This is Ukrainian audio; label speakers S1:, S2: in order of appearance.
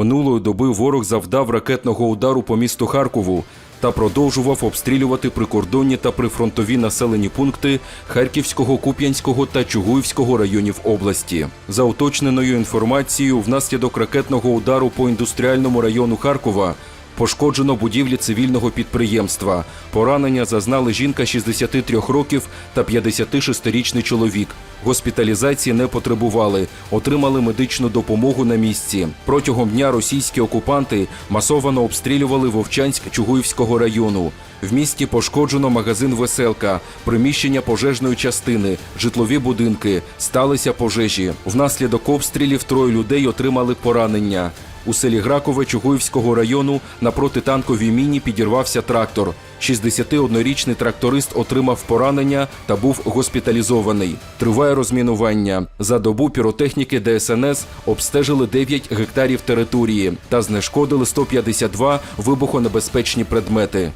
S1: Минулої доби ворог завдав ракетного удару по місту Харкову та продовжував обстрілювати прикордонні та прифронтові населені пункти Харківського, Куп'янського та Чугуївського районів області. За уточненою інформацією, внаслідок ракетного удару по індустріальному району Харкова Пошкоджено будівлі цивільного підприємства. Поранення зазнали жінка 63 років та 56-річний чоловік. Госпіталізації не потребували, отримали медичну допомогу на місці. Протягом дня російські окупанти масово обстрілювали Вовчанськ Чугуївського району. В місті пошкоджено магазин Веселка, приміщення пожежної частини, житлові будинки. Сталися пожежі. Внаслідок обстрілів троє людей отримали поранення. У селі Гракове Чугуївського району на протитанковій міні підірвався трактор. 61-річний тракторист отримав поранення та був госпіталізований. Триває розмінування. За добу піротехніки ДСНС обстежили 9 гектарів території та знешкодили 152 вибухонебезпечні предмети.